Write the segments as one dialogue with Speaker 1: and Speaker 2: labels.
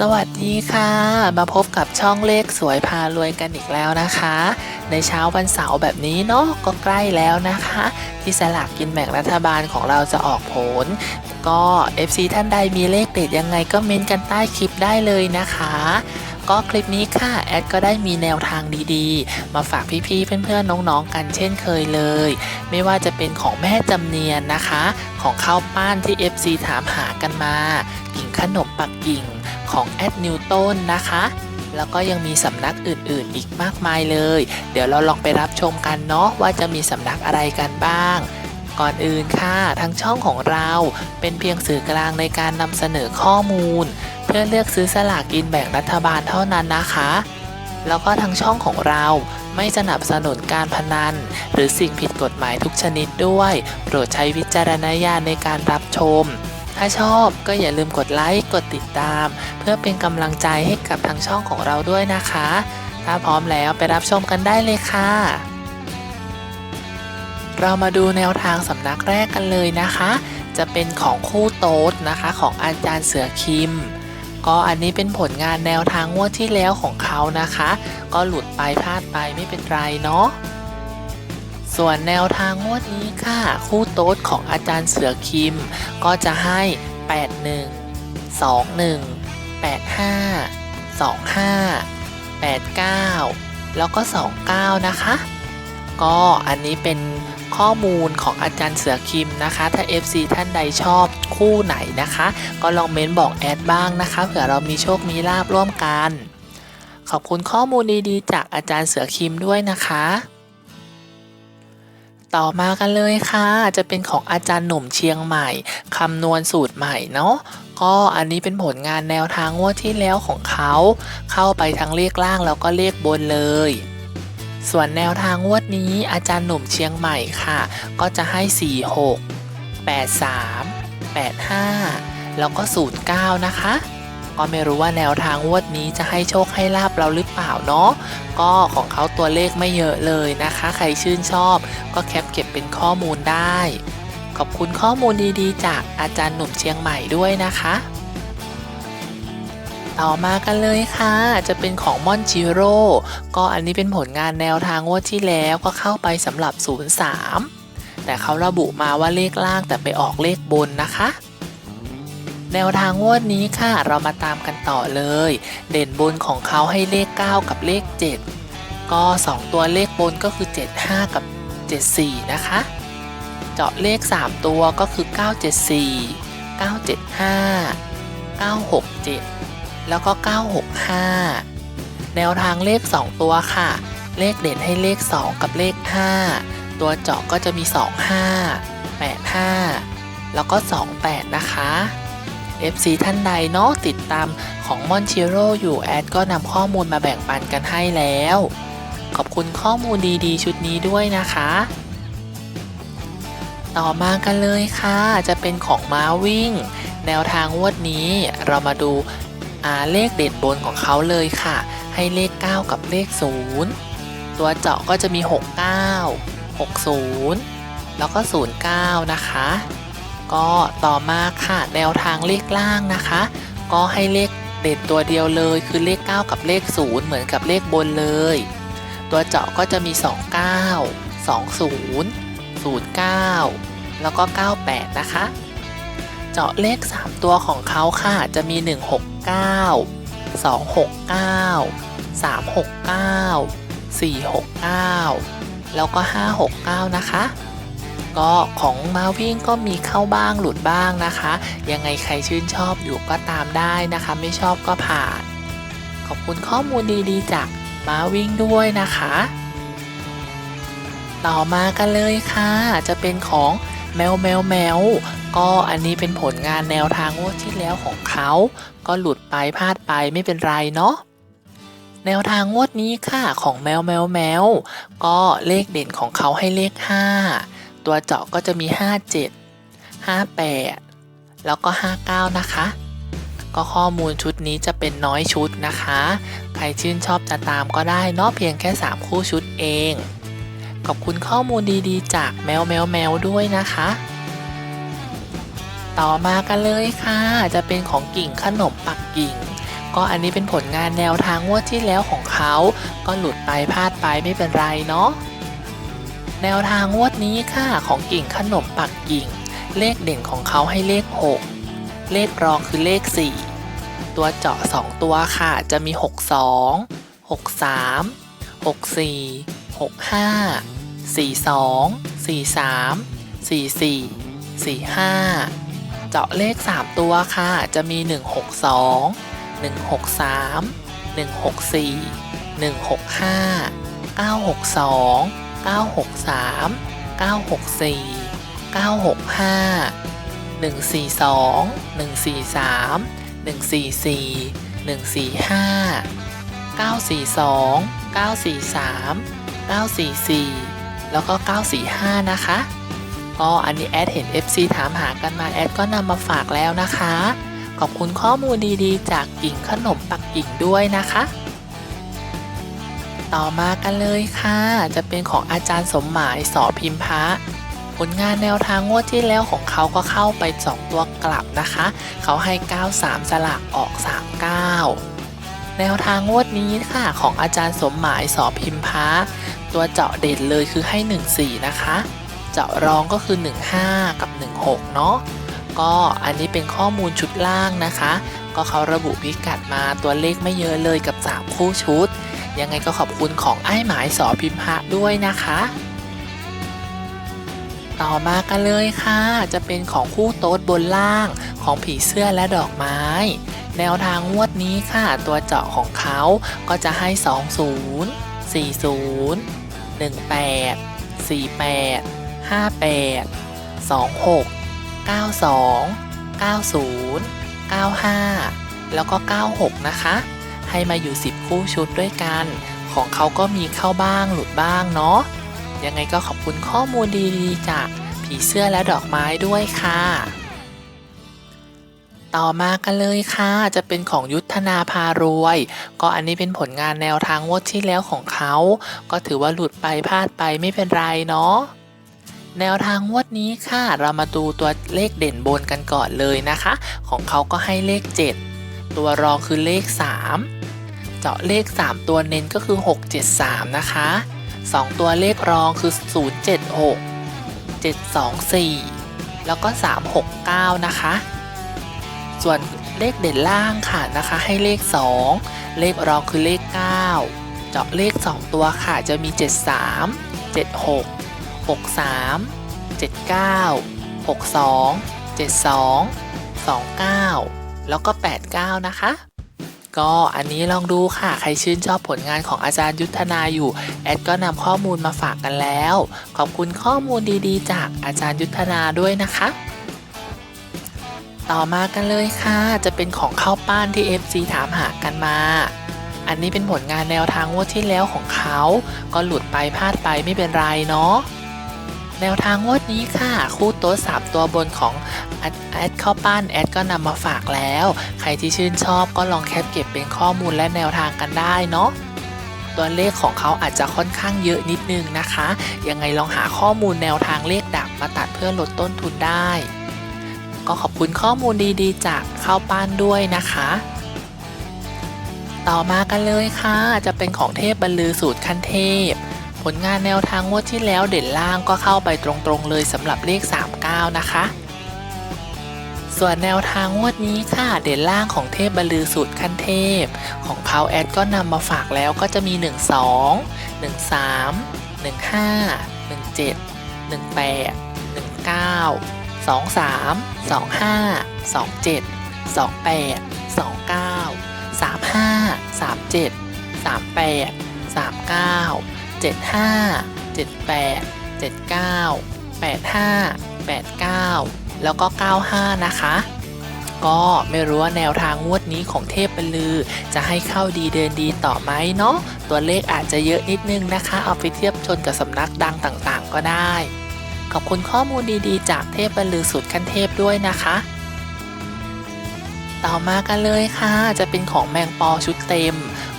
Speaker 1: สวัสดีค่ะ มาพบกับช่องเลขสวยพารวยกันอีกแล้วนะคะ ในเช้าวันเสาร์แบบนี้เนาะก็ใกล้แล้วนะคะ ที่สลากกินแบ่งรัฐบาลของเราจะออกผล ก็ FC ท่านใดมีเลขเด็ดยังไงก็เม้นกันใต้คลิปได้เลยนะคะ ก็คลิปนี้ค่ะ แอดก็ได้มีแนวทางดีๆ มาฝากพี่ๆเพื่อนๆน้องๆกันเช่นเคยเลย ไม่ว่าจะเป็นของแม่จำเนียนนะคะ ของข้าวป้านที่ FC ถามหากันมา กิ่งขนมปักกิ่ง ของแอดนิวตันนะคะ แล้วก็ยังมีสำนักอื่นๆ อีกมากมายเลย เดี๋ยวเราลองไปรับชมกันเนาะว่าจะมีสำนักอะไรกันบ้างก่อนอื่นค่ะทางช่องของเราเป็นเพียงสื่อกลางในการนำเสนอข้อมูล เพื่อเลือกซื้อสลากกินแบ่งรัฐบาลเท่านั้นนะคะ แล้วก็ทางช่องของเราไม่สนับสนุนการพนัน หรือสิ่งผิดกฎหมายทุกชนิดด้วย โปรดใช้วิจารณญาณในการรับชม ถ้าชอบก็อย่าลืมกดไลค์ กดติดตาม เพื่อเป็นกำลังใจให้กับทางช่องของเราด้วยนะคะ ถ้าพร้อมแล้วไปรับชมกันได้เลยค่ะ เรามาดูแนวทางสำนักแรกกันเลยนะคะ จะเป็นของคู่โต๊ดนะคะของอาจารย์เสือคิม ก็อันนี้เป็นผลงานแนวทางงวดที่แล้วของเขานะคะ ก็หลุดไปพลาดไปไม่เป็นไรเนาะ ส่วนแนวทางงวดนี้ค่ะ คู่โต๊ดของอาจารย์เสือคิม ก็จะให้ 81 21 85 25 89 แล้วก็ 29 นะคะ ก็อันนี้เป็นข้อมูลของอาจารย์เสือคิมนะคะ ถ้า FC ท่านใดชอบคู่ไหนนะคะ ก็ลองเม้นบอกแอดบ้างนะคะเผื่อเรามีโชคมีลาบร่วมกัน ขอบคุณข้อมูลดีๆ จากอาจารย์เสือคิมด้วยนะคะ ต่อมากันเลยค่ะ จะเป็นของอาจารย์หนุ่มเชียงใหม่คำนวณสูตรใหม่เนาะก็อันนี้เป็นผลงานแนวทางงวดที่แล้วของเขา เข้าไปทั้งเลขล่างแล้วก็เลขบนเลย ส่วนแนวทางงวดนี้อาจารย์หนุ่มเชียงใหม่ค่ะ ก็จะให้ 46 83 85 แล้วก็ 09 นะคะ ก็ไม่รู้ว่าแนวทางงวดนี้จะให้โชคให้ลาบเราหรือเปล่าเนาะก็ของเขาตัวเลขไม่เยอะเลยนะคะ ใครชื่นชอบ ก็แคปเก็บเป็นข้อมูลได้ ขอบคุณข้อมูลดีๆ จากอาจารย์หนุ่มเชียงใหม่ด้วยนะคะต่อมากันเลยค่ะ จะเป็นของม่อนจิโร่ก็อันนี้เป็นผลงานแนวทางงวดที่แล้วก็เข้าไปสำหรับ 03 แต่เขาระบุมาว่าเลขล่างแต่ไปออกเลขบนนะคะ แนวทางงวดนี้ค่ะ เรามาตามกันต่อเลย เด่นบนของเขาให้เลข 9 กับเลข 7 ก็ 2 ตัวเลขบนก็คือ 75 กับ 74 นะคะ เจาะเลข 3 ตัวก็คือ 974 975 967 แล้วก็ 965 แนวทางเลข 2 ตัวค่ะ เลขเด่นให้เลข 2 กับเลข 5 ตัวเจาะก็จะมี 25 85 แล้วก็ 28 นะคะ FC ท่านใดเนาะติดตามของมอนชิโร่อยู่แอดก็นำข้อมูลมาแบ่งปันกันให้แล้ว ขอบคุณข้อมูลดีๆ ชุดนี้ด้วยนะคะ ต่อมากันเลยค่ะ จะเป็นของม้าวิ่ง แนวทางวดนี้เรามาดูอ่าเลขเด่นบนของเขาเลยค่ะ ให้เลข 9 กับเลข 0 ตัวเจาะก็จะมี 69 60 แล้วก็ 09 นะคะ ก็ต่อมาค่ะแนวทางเลขล่างนะคะ ก็ให้เลขเด่นตัวเดียวเลยคือเลข 9 กับเลข 0 เหมือนกับเลขบนเลย ตัวเจาะก็จะมี 29 20 09 แล้วก็ 98 นะคะ เจาะเลข 3 ตัวของเขาค่ะจะมี 169 269 369 469 แล้วก็ 569 นะคะ ก็ของมาวิ่งก็มีเข้าบ้างหลุดบ้างนะคะ ยังไงใครชื่นชอบอยู่ก็ตามได้นะคะ ไม่ชอบก็ผ่าน ขอบคุณข้อมูลดีๆ จากมาวิ่งด้วยนะคะ ต่อมากันเลยค่ะ จะเป็นของแมวแมวแมวก็อันนี้เป็นผลงานแนวทางงวดที่แล้วของเขา ก็หลุดไปพลาดไปไม่เป็นไรเนาะแนวทางงวดนี้ค่ะของแมวแมวแมวก็เลขเด่นของเขาให้เลข 5 ตัวเจาะก็จะมี 57 58 แล้วก็ 59 นะคะ ก็ข้อมูลชุดนี้จะเป็นน้อยชุดนะคะ ใครชื่นชอบจะตามก็ได้นาะเพียงแค่ 3 คู่ชุดเอง ขอบคุณข้อมูลดีๆ จากแมวแมวแมวด้วยนะคะ ต่อมากันเลยค่ะ จะเป็นของกิ่งขนมปักกิ่งก็อันนี้เป็นผลงานแนวทางงวดที่แล้วของเขา ก็หลุดไปพลาดไปไม่เป็นไรเนาะ แนวทางงวดนี้ค่ะของกิ่งขนมปักกิ่ง เลขเด่นของเขาให้เลข 6 เลขรองคือเลข 4 ตัวเจาะ 2 ตัวค่ะ จะมี 62 63 64 65 42 43 44 45 เจาะเลข 3 ตัวค่ะ จะมี 162 163 164 165 962 963 964 965 142 143 144 145 942 943 944 แล้วก็ 945 นะคะ ก็อันนี้แอดเห็น FC ถามหากันมาแอดก็นำมาฝากแล้วนะคะ ขอบคุณข้อมูลดีๆ จากกิ่งขนมปักกิ่งด้วยนะคะ ต่อมากันเลยค่ะ จะเป็นของอาจารย์สมหมายสอพิมพะผลงานแนวทางงวดที่แล้วของเขาก็เข้าไป 2 ตัวกลับนะคะ เขาให้ 93 สลากออก 39 แนวทางงวดนี้ค่ะของอาจารย์สมหมายสอพิมพะตัวเจาะเด่นเลยคือให้ 14 นะคะ เจาะรองก็คือ 15 กับ 16 เนาะก็อันนี้เป็นข้อมูลชุดล่างนะคะ ก็เขาระบุพิกัดมาตัวเลขไม่เยอะเลยกับ 3 คู่ชุด ยังไงก็ขอบคุณของไอ้หมายสอพิมพะด้วยนะคะ ต่อมากันเลยค่ะ จะเป็นของคู่โต๊ดบนล่างของผีเสื้อและดอกไม้ แนวทางงวดนี้ค่ะ ตัวเจาะของเขาก็จะให้ 20 40 18 48 58 26 92 90 95 แล้วก็ 96 นะคะ ให้มาอยู่ 10 คู่ชุดด้วยกัน ของเขาก็มีเข้าบ้างหลุดบ้างเนาะ ยังไงก็ขอบคุณข้อมูลดีๆ จากผีเสื้อและดอกไม้ด้วยค่ะ ต่อมากันเลยค่ะ จะเป็นของยุทธนาพารวย ก็อันนี้เป็นผลงานแนวทางวดที่แล้วของเขา ก็ถือว่าหลุดไปพลาดไปไม่เป็นไรเนาะแนวทางงวดนี้ค่ะ เรามาดูตัวเลขเด่นบนกันก่อนเลยนะคะ ของเขาก็ให้เลข 7 ตัวรองคือเลข 3 เจาะเลข 3 ตัวเน้นก็คือ 673 นะคะ 2 ตัวเลขรองคือ 076 724 แล้วก็ 369 นะคะ ส่วนเลขเด่นล่างค่ะนะคะให้เลข 2 เลขรองคือเลข 9 เจาะเลข 2 ตัวค่ะจะมี 73 76 63 79 62 72 29 แล้วก็ 89 นะคะ ก็อันนี้ลองดูค่ะ ใครชื่นชอบผลงานของอาจารย์ยุทธนาอยู่ แอดก็นำข้อมูลมาฝากกันแล้ว ขอบคุณข้อมูลดีๆ จากอาจารย์ยุทธนาด้วยนะคะต่อมากันเลยค่ะ จะเป็นของข้าวป้านที่ FC ถามหากันมา อันนี้เป็นผลงานแนวทางงวดที่แล้วของเขา ก็หลุดไปพลาดไปไม่เป็นไรเนาะ แนวทางงวดนี้ค่ะ คู่โต๊ะสามตัวบนของแอดแอดเข้าป้านแอดก็นำมาฝากแล้ว ใครที่ชื่นชอบก็ลองแคปเก็บเป็นข้อมูลและแนวทางกันได้เนาะตัวเลขของเขาอาจจะค่อนข้างเยอะนิดนึงนะคะ ยังไงลองหาข้อมูลแนวทางเลขดับมาตัดเพื่อลดต้นทุนได้ ก็ขอบคุณข้อมูลดีๆ จากข้าวป้านด้วยนะคะ ต่อมากันเลยค่ะ จะเป็นของเทพบรรลือสูตรขั้นเทพ ลงานแนวทางงวดที่แล้วเด่นล่างก็เข้าไปตรงๆเลยสำหรับเลข 39 นะคะ ส่วนแนวทางงวดนี้ค่ะเด่นล่างของเทพบรรลือสูตรขั้นเทพ ของเขาแอดก็นำมาฝากแล้วก็จะมี 1 2 1 3 1 5 1 7 1 8 1 9 2 3 25, 27, 28, 29, 35, 37, 38, 39 7 5 7 8 7 9 8 5 8 9 แล้วก็ 95 นะคะ ก็ไม่รู้ว่าแนวทางงวดนี้ของเทพบรรลือ จะให้เข้าดีเดินดีต่อไหมเนาะตัวเลขอาจจะเยอะนิดนึงนะคะ เอาไปเทียบชนกับสำนักดังต่างๆ ก็ได้ ขอบคุณข้อมูลดีๆ จากเทพบรรลือสุดขั้นเทพด้วยนะคะต่อมากันเลยค่ะ จะเป็นของแมงปอชุดเต็ม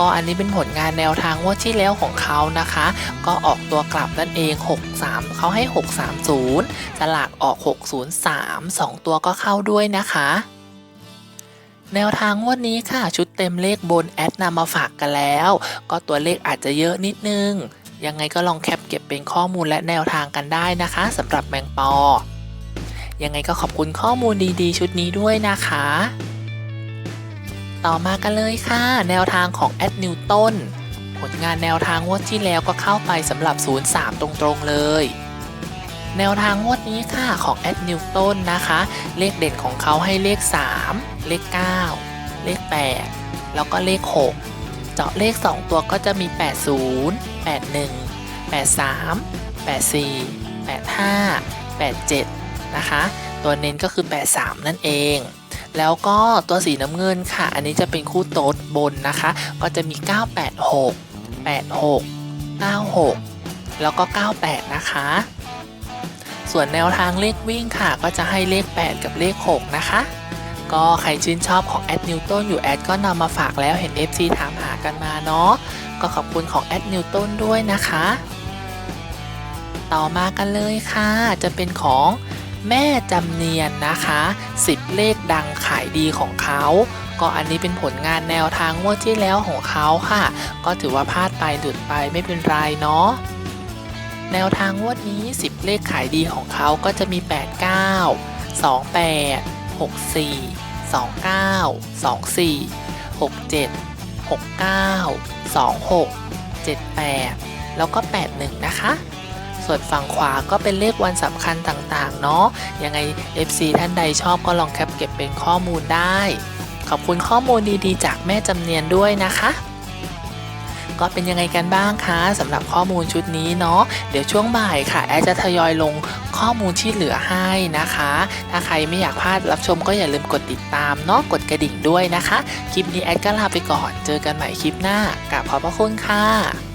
Speaker 1: ก็อันนี้เป็นผลงานแนวทางงวดที่แล้วของเขานะคะ ก็ออกตัวกลับนั่นเอง 63 เขาให้ 630 สลากออก 603 2 ตัวก็เข้าด้วยนะคะแนวทางงวดนี้ค่ะชุดเต็มเลขบนแอดนำมาฝากกันแล้ว ก็ตัวเลขอาจจะเยอะนิดนึง ยังไงก็ลองแคปเก็บเป็นข้อมูลและแนวทางกันได้นะคะสำหรับแมงปอ ยังไงก็ขอบคุณข้อมูลดีๆ ชุดนี้ด้วยนะคะ ต่อมากันเลยค่ะ แนวทางของแอดนิวตันผลงานแนวทางงวดที่แล้วก็เข้าไปสำหรับ 03 ตรงๆเลย แนวทางงวดนี้ค่ะของแอดนิวตันนะคะ เลขเด่นของเขาให้เลข 3 เลข 9 เลข 8 แล้วก็เลข 6 เจาะเลข 2 ตัวก็จะมี 80 81 83 84 85 87 นะคะ ตัวเน้นก็คือ 83 นั่นเอง แล้วก็ตัวสีน้ำเงินค่ะ อันนี้จะเป็นคู่โต๊ดบนนะคะ ก็จะมี 986 86 96 แล้วก็ 98 นะคะ ส่วนแนวทางเลขวิ่งค่ะ ก็จะให้เลข 8 กับเลข 6 นะคะ ก็ใครชื่นชอบของแอดนิวตันอยู่แอดก็นำมาฝากแล้วเห็น FC ถามหากันมาเนาะ ก็ขอบคุณของแอดนิวตันด้วยนะคะ ต่อมากันเลยค่ะ จะเป็นของ แม่จำเนียนนะคะ 10 เลขดังขายดีของเขา ก็อันนี้เป็นผลงานแนวทางงวดที่แล้วของเขาค่ะ ก็ถือว่าพลาดไปดุดไปไม่เป็นไรเนาะแนวทางงวดนี้ 10 เลขขายดีของเขาก็จะมี 89 28 64 29 24 67 69 26 78 แล้วก็ 81 นะคะ ส่วนฝั่งขวาก็เป็นเลขวันสำคัญต่างๆ เนาะยังไง FC ท่านใดชอบก็ลองแคปเก็บเป็นข้อมูลได้ ขอบคุณข้อมูลดีๆ จากแม่จำเนียนด้วยนะคะก็เป็นยังไงกันบ้างคะสำหรับข้อมูลชุดนี้เนาะเดี๋ยวช่วงบ่ายค่ะแอดจะทยอยลงข้อมูลที่เหลือให้นะคะ ถ้าใครไม่อยากพลาดรับชมก็อย่าลืมกดติดตามเนาะกดกระดิ่งด้วยนะคะ คลิปนี้แอดก็ลาไปก่อน เจอกันใหม่คลิปหน้ากราบขอบพระคุณค่ะ